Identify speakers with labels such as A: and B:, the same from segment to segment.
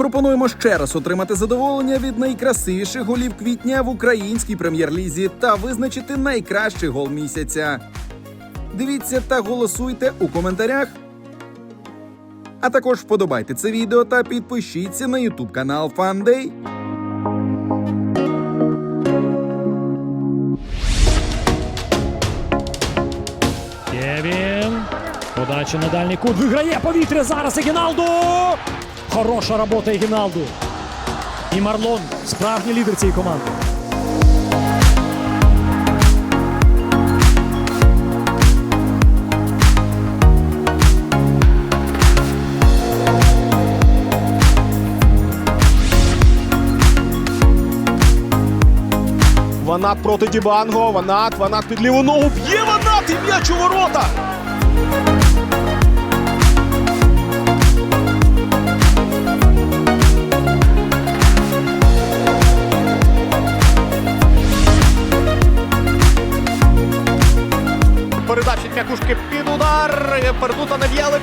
A: Пропонуємо ще раз отримати задоволення від найкрасивіших голів квітня в українській прем'єр-лізі та визначити найкращий гол місяця. Дивіться та голосуйте у коментарях. А також вподобайте це відео та підпишіться на YouTube канал Фандей.
B: Кевін. Подача на дальній кут. Виграє повітря зараз Егіналду. Хороша робота Егіналду. І Марлон справжній лідер цієї команди.
C: Ванат проти Дібанго. Ванат, Ванат під ліву ногу. Б'є Ванат і м'яч у ворота. Передача під удар. Пердута не б'є, але.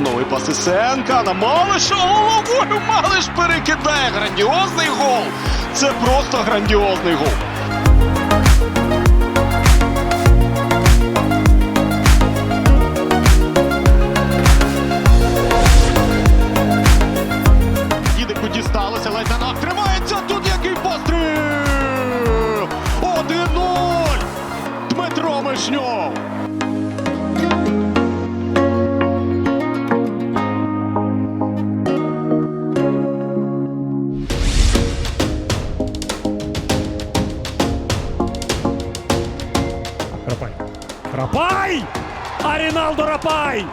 C: Новий пас Ісенка на Малиша головою Малиш перекидає. Грандіозний гол. Це просто грандіозний гол. Вишньов.
B: Рапай. Рапай! Аріналдо Рапай!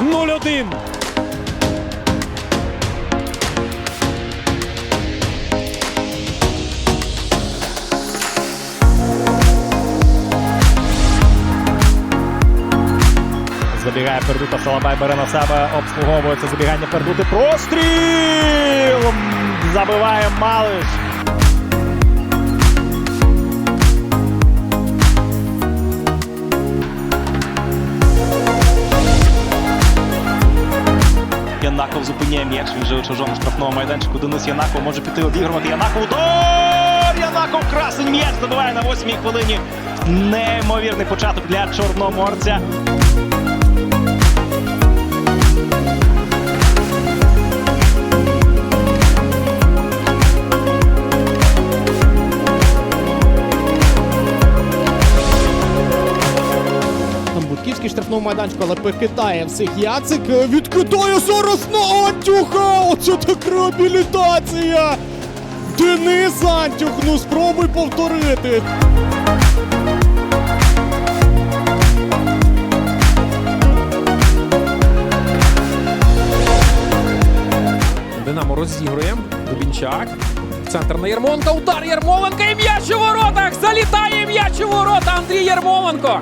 B: 0-1.
C: Забігає Пердута, Салабай бере на себе, обслуговує забігання Пердути. Простріл! Забиває Малиш.
D: Янаков зупиняє м'яч. Він вже у чужому штрафному майданчику. Денис Янаков може піти обігрувати. Янаков удар! Янаков красень м'яч забиває на восьмій хвилині. Неймовірний початок для чорноморця.
E: Там Будківський штрафнув майданчику, але покидає всіх Яцик. Е, Відкидає зараз на Антюха! Оце так реабілітація! Денис Антюх, ну спробуй повторити.
F: Динамо розігрує. Дубінчак. Центр на Єрмоленка. Удар Єрмоленка і м'яч у воротах. Залітає м'яч у ворота. Андрій Єрмоленко.